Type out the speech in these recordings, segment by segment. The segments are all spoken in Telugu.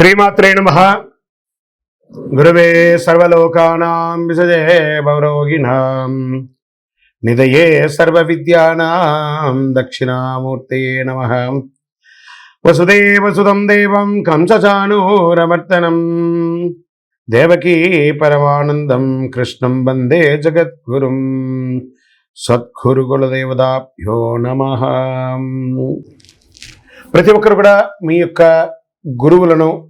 శ్రీమాత్రే నమ. గురువే సర్వలోకానాం విసజే భవరోగిణాం నిదయే సర్వ విద్యానాం దక్షిణామూర్తయే నమ. వసుదేవసుతం దేవం కంసచానూరమర్తనం దేవకీ పరమానందం కృష్ణం వందే జగద్గురుం. సద్గురుగులదేవదాభ్యో నమ. ప్రతి ఒక్కరు కూడా మీ యొక్క గురువులను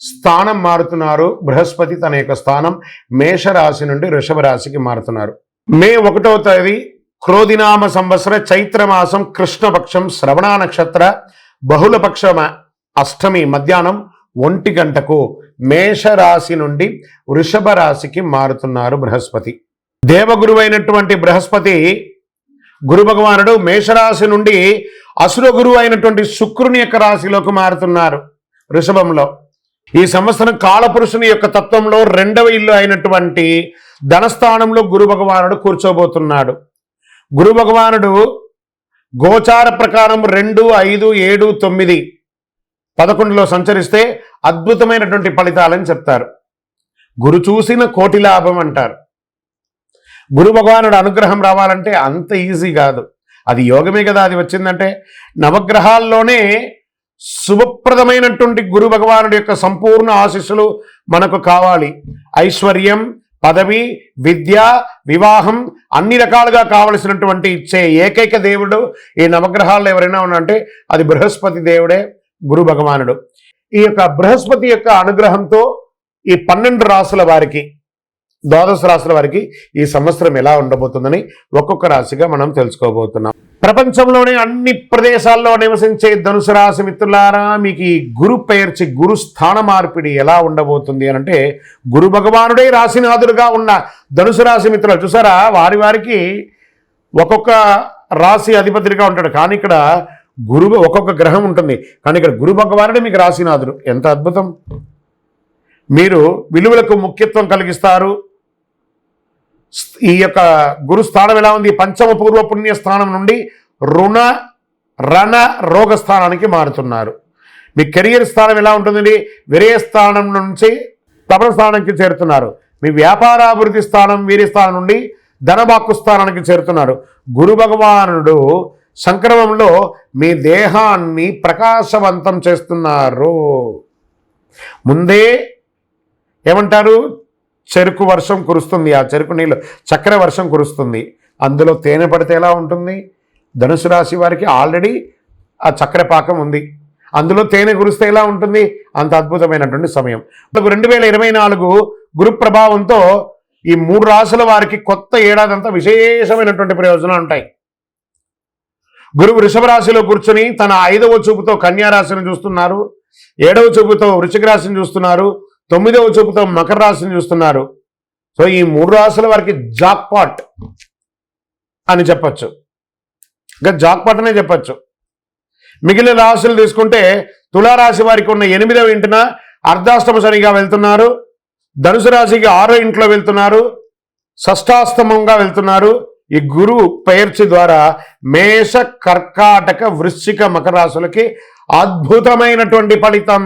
స్థానం మారుతున్నారు. బృహస్పతి తన యొక్క స్థానం మేషరాశి నుండి వృషభ రాశికి మారుతున్నారు. మే ఒకటవ తేదీ క్రోధినామ సంవత్సర చైత్రమాసం కృష్ణపక్షం శ్రవణ నక్షత్ర బహుళపక్షమ అష్టమి మధ్యాహ్నం ఒంటి గంటకు మేషరాశి నుండి వృషభ రాశికి మారుతున్నారు బృహస్పతి. దేవగురువైనటువంటి బృహస్పతి గురు భగవానుడు మేషరాశి నుండి అసుర గురువు అయినటువంటి శుక్రుని యొక్క రాశిలోకి మారుతున్నారు వృషభంలో. ఈ సంవత్సరం కాలపురుషుని యొక్క తత్వంలో రెండవ ఇల్లు అయినటువంటి ధనస్థానంలో గురు భగవానుడు కూర్చోబోతున్నాడు. గురు భగవానుడు గోచార ప్రకారం రెండు ఐదు ఏడు తొమ్మిది పదకొండులో సంచరిస్తే అద్భుతమైనటువంటి ఫలితాలని చెప్తారు. గురు చూసిన కోటి లాభం అంటారు. గురు భగవానుడు అనుగ్రహం రావాలంటే అంత ఈజీ కాదు. అది యోగమే కదా అది వచ్చిందంటే నవగ్రహాల్లోనే శుభప్రదమైనటువంటి గురు భగవానుడి యొక్క సంపూర్ణ ఆశీస్సులు మనకు కావాలి. ఐశ్వర్యం పదవి విద్య వివాహం అన్ని రకాలుగా కావలసినటువంటి ఇచ్చే ఏకైక దేవుడు ఈ నవగ్రహాల్లో ఎవరైనా ఉన్నారంటే అది బృహస్పతి దేవుడే గురు భగవానుడు. ఈ యొక్క బృహస్పతి యొక్క అనుగ్రహంతో ఈ పన్నెండు రాసుల వారికి ద్వాదశ రాశుల వారికి ఈ సంవత్సరం ఎలా ఉండబోతుందని ఒక్కొక్క రాశిగా మనం తెలుసుకోబోతున్నాం. ప్రపంచంలోనే అన్ని ప్రదేశాల్లో నివసించే ధనుసు రాశి మిత్రులారా మీకు ఈ గురు పేర్చి గురు స్థాన మార్పిడి ఎలా ఉండబోతుంది అని అంటే గురు భగవానుడే రాశినాథుడుగా ఉన్న ధనుసు రాశి మిత్రులు. చూసారా వారి వారికి ఒక్కొక్క రాశి అధిపతిగా ఉంటాడు. కానీ ఇక్కడ గురువు ఒక్కొక్క గ్రహం ఉంటుంది. కానీ ఇక్కడ గురు భగవానుడే మీకు రాశినాథుడు. ఎంత అద్భుతం! మీరు విలువలకు ముఖ్యత్వం కలిగిస్తారు. ఈ యొక్క గురు స్థానం ఎలా ఉంది? పంచమ పూర్వ పుణ్య స్థానం నుండి రుణ రణ రోగ స్థానానికి మారుతున్నారు. మీ కెరియర్ స్థానం ఎలా ఉంటుందండి? విరయ స్థానం నుంచి తపన స్థానానికి చేరుతున్నారు. మీ వ్యాపారాభివృద్ధి స్థానం వీరి స్థానం నుండి ధనబాక్కు స్థానానికి చేరుతున్నారు. గురు భగవానుడు సంక్రమంలో మీ దేహాన్ని ప్రకాశవంతం చేస్తున్నారు. ముందే ఏమంటారు? చెరుకు వర్షం కురుస్తుంది. ఆ చెరుకు నీళ్ళు చక్కెర వర్షం కురుస్తుంది. అందులో తేనె పడితే ఎలా ఉంటుంది? ధనుసు రాశి వారికి ఆల్రెడీ ఆ చక్కెర పాకం ఉంది. అందులో తేనె కురిస్తే ఎలా ఉంటుంది? అంత అద్భుతమైనటువంటి సమయం. రెండు వేల ఇరవై నాలుగు గురు ప్రభావంతో ఈ మూడు రాశుల వారికి కొత్త ఏడాది అంతా విశేషమైనటువంటి ప్రయోజనాలు ఉంటాయి. గురువు వృషభ రాశిలో కూర్చొని తన ఐదవ చూపుతో కన్యారాశిని చూస్తున్నారు. ఏడవ చూపుతో వృషిక రాశిని చూస్తున్నారు. తొమ్మిదవ చూపుతో మకర రాశిని చూస్తున్నారు. సో ఈ మూడు రాశుల వారికి జాక్పాట్ అని చెప్పచ్చు. ఇంకా జాక్పాట్ అనే చెప్పచ్చు. మిగిలిన రాశులు తీసుకుంటే తులారాశి వారికి ఉన్న ఎనిమిదవ ఇంటిన అర్ధాష్టమ శనిగా వెళ్తున్నారు. ధనుసు రాశికి ఆరో ఇంట్లో వెళ్తున్నారు. షష్టాస్తమంగా వెళ్తున్నారు. ఈ గురువు పేర్చి ద్వారా మేష కర్కాటక వృశ్చిక మకర రాశులకి అద్భుతమైనటువంటి ఫలితం.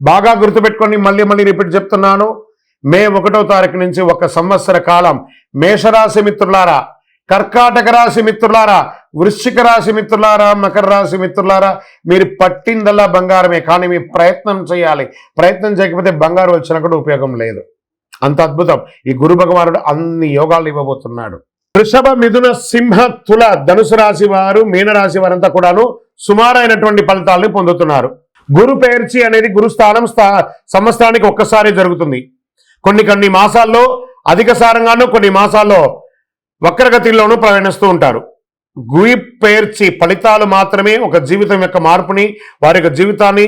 బాగా గుర్తుపెట్టుకొని మళ్ళీ మళ్ళీ రిపీట్ చెప్తున్నాను. మే ఒకటో తారీఖు నుంచి ఒక సంవత్సర కాలం. మేషరాశి మిత్రులారా కర్కాటక రాశి మిత్రులారా వృశ్చిక రాశి మిత్రులారా మకర రాశి మిత్రులారా మీరు పట్టిందల్లా బంగారమే కానీ మీ ప్రయత్నం చేయాలి. ప్రయత్నం చేయకపోతే బంగారం వచ్చినా కూడా ఉపయోగం లేదు. అంత అద్భుతం. ఈ గురు భగవానుడు అన్ని యోగాలు ఇవ్వబోతున్నాడు. వృషభ మిథున సింహ తుల ధనుసు రాశి వారు మీనరాశి వారంతా కూడాను సుమారైనటువంటి ఫలితాలను పొందుతున్నారు. గురు పేర్చి అనేది గురుస్థానం స్థా సంవత్సరానికి ఒక్కసారి జరుగుతుంది. కొన్ని కొన్ని మాసాల్లో అధిక సారంగానూ కొన్ని మాసాల్లో వక్రగతిలోనూ ప్రయాణిస్తూ ఉంటారు. గురి పేర్చి ఫలితాలు మాత్రమే ఒక జీవితం యొక్క మార్పుని వారి యొక్క జీవితాన్ని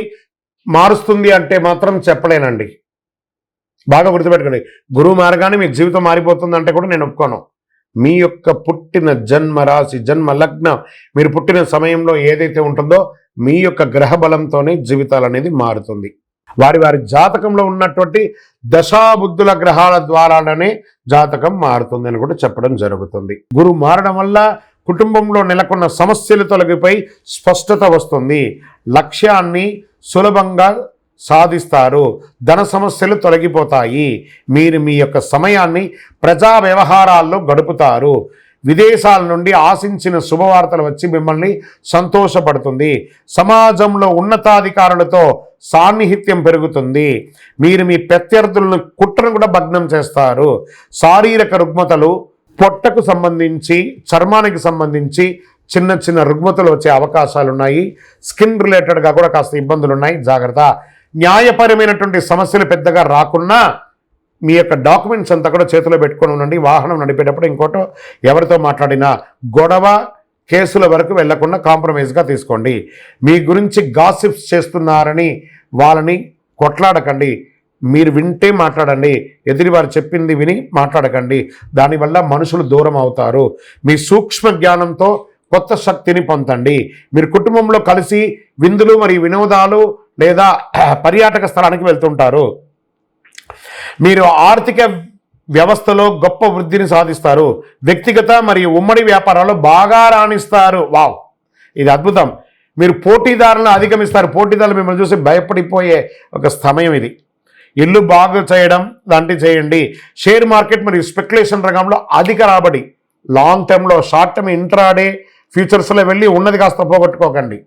మారుస్తుంది అంటే మాత్రం చెప్పలేనండి. బాగా గుర్తుపెట్టుకోండి. గురువు మారగానే మీ జీవితం మారిపోతుందంటే కూడా నేను ఒప్పుకోను. మీ యొక్క పుట్టిన జన్మ రాశి జన్మ లగ్నం మీరు పుట్టిన సమయంలో ఏదైతే ఉంటుందో మీ యొక్క గ్రహ బలంతోనే జీవితాలు అనేది మారుతుంది. వారి వారి జాతకంలో ఉన్నటువంటి దశాబుద్ధుల గ్రహాల ద్వారానే జాతకం మారుతుంది అని కూడా చెప్పడం జరుగుతుంది. గురు మారడం వల్ల కుటుంబంలో నెలకొన్న సమస్యలు తొలగిపోయి స్పష్టత వస్తుంది. లక్ష్యాన్ని సులభంగా సాధిస్తారు. ధన సమస్యలు తొలగిపోతాయి. మీరు మీ యొక్క సమయాన్ని ప్రజా వ్యవహారాల్లో గడుపుతారు. విదేశాల నుండి ఆశించిన శుభవార్తలు వచ్చి మిమ్మల్ని సంతోషపడుతుంది. సమాజంలో ఉన్నతాధికారులతో సాన్నిహిత్యం పెరుగుతుంది. మీరు మీ ప్రత్యర్థులను కుట్రను కూడా భగ్నం చేస్తారు. శారీరక రుగ్మతలు పొట్టకు సంబంధించి చర్మానికి సంబంధించి చిన్న చిన్న రుగ్మతలు వచ్చే అవకాశాలు ఉన్నాయి స్కిన్ రిలేటెడ్గా కూడా కాస్త ఇబ్బందులు ఉన్నాయి జాగ్రత్త. న్యాయపరమైనటువంటి సమస్యలు పెద్దగా రాకున్నా మీ యొక్క డాక్యుమెంట్స్ అంతా కూడా చేతిలో పెట్టుకొని ఉండండి. వాహనం నడిపేటప్పుడు ఇంకోటో ఎవరితో మాట్లాడినా గొడవ కేసుల వరకు వెళ్ళకుండా కాంప్రమైజ్గా తీసుకోండి. మీ గురించి గాసిప్స్ చేస్తున్నారని వాళ్ళని కొట్లాడకండి. మీరు వింటే మాట్లాడండి. ఎదిరివారు చెప్పింది విని మాట్లాడకండి. దానివల్ల మనుషులు దూరం అవుతారు. మీ సూక్ష్మ జ్ఞానంతో కొత్త శక్తిని పొందండి. మీరు కుటుంబంలో కలిసి విందులు మరియు వినోదాలు లేదా పర్యాటక స్థలానికి వెళ్తుంటారు. మీరు ఆర్థిక వ్యవస్థలో గొప్ప వృద్ధిని సాధిస్తారు. వ్యక్తిగత మరియు ఉమ్మడి వ్యాపారాల్లో బాగా రాణిస్తారు. వావ్! ఇది అద్భుతం. మీరు పోటీదారులను అధిగమిస్తారు. పోటీదారులు మిమ్మల్ని చూసి భయపడిపోయే ఒక సమయం ఇది. ఇల్లు బాగు చేయడం లాంటివి చేయండి. షేర్ మార్కెట్ మరియు స్పెక్యులేషన్ రంగంలో అధిక రాబడి. లాంగ్ టర్మ్లో షార్ట్ టర్మ్ ఇంట్రాడే ఫ్యూచర్స్లో వెళ్ళి ఉన్నది కాస్త పోగొట్టుకోకండి.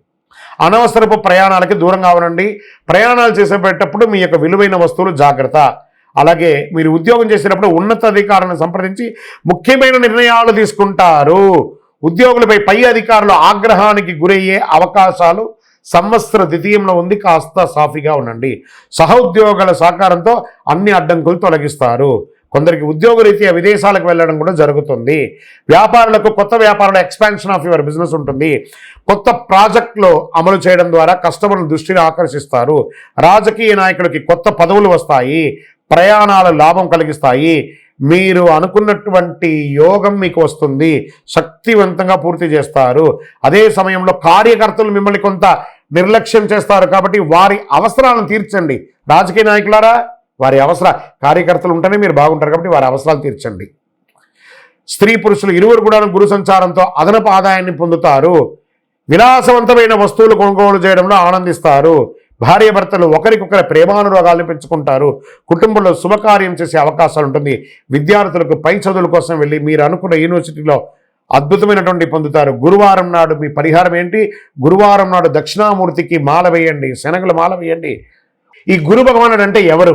అనవసరపు ప్రయాణాలకి దూరంగా ఉండండి. ప్రయాణాలు చేసేటప్పుడు మీ యొక్క విలువైన వస్తువులు జాగ్రత్త. అలాగే మీరు ఉద్యోగం చేసేటప్పుడు ఉన్నతాధికారులను సంప్రదించి ముఖ్యమైన నిర్ణయాలు తీసుకుంటారు. ఉద్యోగులపై పై అధికారులు ఆగ్రహానికి గురయ్యే అవకాశాలు సంవత్సర ద్వితీయంలో ఉంది. కాస్త సాఫీగా ఉండండి. సహోద్యోగుల సహకారంతో అన్ని అడ్డంకులు తొలగిస్తారు. కొందరికి ఉద్యోగరీత్యా విదేశాలకు వెళ్ళడం కూడా జరుగుతుంది. వ్యాపారులకు కొత్త వ్యాపారాల ఎక్స్పాన్షన్ ఆఫ్ యువర్ బిజినెస్ ఉంటుంది. కొత్త ప్రాజెక్టులు అమలు చేయడం ద్వారా కస్టమర్ల దృష్టిని ఆకర్షిస్తారు. రాజకీయ నాయకులకి కొత్త పదవులు వస్తాయి. ప్రయాణాలు లాభం కలిగిస్తాయి. మీరు అనుకున్నటువంటి యోగం మీకు వస్తుంది. శక్తివంతంగా పూర్తి చేస్తారు. అదే సమయంలో కార్యకర్తలు మిమ్మల్ని కొంత నిర్లక్ష్యం చేస్తారు కాబట్టి వారి అవసరాలను తీర్చండి. రాజకీయ నాయకులారా వారి అవసర కార్యకర్తలు ఉంటేనే మీరు బాగుంటారు కాబట్టి వారి అవసరాలు తీర్చండి. స్త్రీ పురుషులు ఇరువురు కూడా గురు సంచారంతో అదనపు ఆదాయాన్ని పొందుతారు. విలాసవంతమైన వస్తువులు కొనుగోలు చేయడంలో ఆనందిస్తారు. భార్యాభర్తలు ఒకరికొకరి ప్రేమానురాగాలను పెంచుకుంటారు. కుటుంబంలో శుభకార్యం చేసే అవకాశాలు ఉంటుంది. విద్యార్థులకు పై చదువుల కోసం వెళ్ళి మీరు అనుకున్న యూనివర్సిటీలో అద్భుతమైనటువంటి పొందుతారు. గురువారం నాడు మీ పరిహారం ఏంటి? గురువారం నాడు దక్షిణామూర్తికి మాల వేయండి. శనగలు మాల వేయండి. ఈ గురు భగవానుడు అంటే ఎవరు?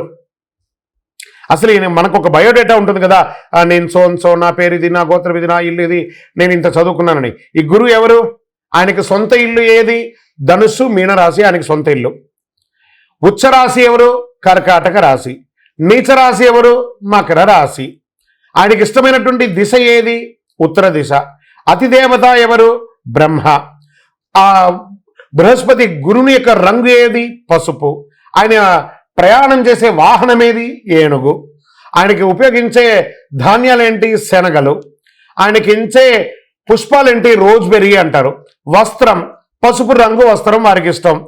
అసలు ఈయన మనకు ఒక బయోడేటా ఉంటుంది కదా. నేను సోన్ సో నా పేరు ఇది నా గోత్రం ఇది నా ఇల్లు ఇది నేను ఇంత చదువుకున్నానని. ఈ గురువు ఎవరు? ఆయనకి సొంత ఇల్లు ఏది? ధనుస్సు మీనరాశి ఆయనకి సొంత ఇల్లు. ఉచ్చరాశి ఎవరు? కర్కాటక రాశి. నీచరాశి ఎవరు? మకర రాశి. ఆయనకి ఇష్టమైనటువంటి దిశ ఏది? ఉత్తర దిశ. అతిదేవత ఎవరు? బ్రహ్మ. ఆ బృహస్పతి గురుని యొక్క రంగు ఏది? పసుపు. ఆయన ప్రయాణం చేసే వాహనం ఏది? ఏనుగు. ఆయనకి ఉపయోగించే ధాన్యాలేంటి? శనగలు. ఆయనకి ఇచ్చే పుష్పాలేంటి? రోజ్బెర్రీ అంటారు. వస్త్రం. పసుపు రంగు వస్త్రం వారికి ఇష్టం.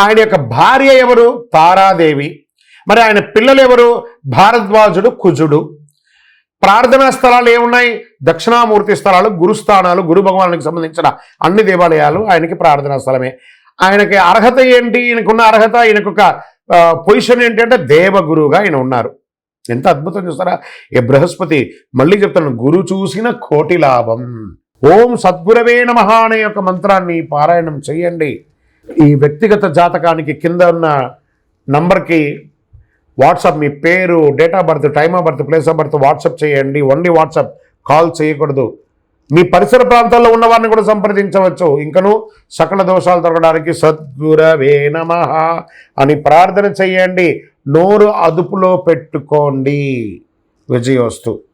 ఆయన యొక్క భార్య ఎవరు? తారాదేవి. మరి ఆయన పిల్లలు ఎవరు? భారద్వాజుడు కుజుడు. ప్రార్థనా స్థలాలు ఏమున్నాయి? దక్షిణామూర్తి స్థలాలు గురుస్థానాలు గురు భగవానికి సంబంధించిన అన్ని దేవాలయాలు ఆయనకి ప్రార్థనా స్థలమే. ఆయనకి అర్హత ఏంటి? ఈయనకున్న అర్హత ఈయనకొక పొజిషన్ ఏంటి అంటే దేవగురువుగా ఆయన ఉన్నారు. ఎంత అద్భుతం చూస్తారా? ఏ బృహస్పతి మళ్ళీ చెప్తాను గురు చూసిన కోటి లాభం. ఓం సద్గురవే నమః అనే యొక్క మంత్రాన్ని పారాయణం చేయండి. ఈ వ్యక్తిగత జాతకానికి కింద ఉన్న నంబర్కి వాట్సాప్ మీ పేరు date of birth time of birth place of birth WhatsApp చేయండి. Only WhatsApp. కాల్ చేయకూడదు. మీ పరిసర ప్రాంతాల్లో ఉన్న వారిని కూడా సంప్రదించవచ్చు. ఇంకను సకల దోషాలు తొలగడానికి సద్గురవే నమ అని ప్రార్థన చేయండి. నోరు అదుపులో పెట్టుకోండి. విజయోస్తు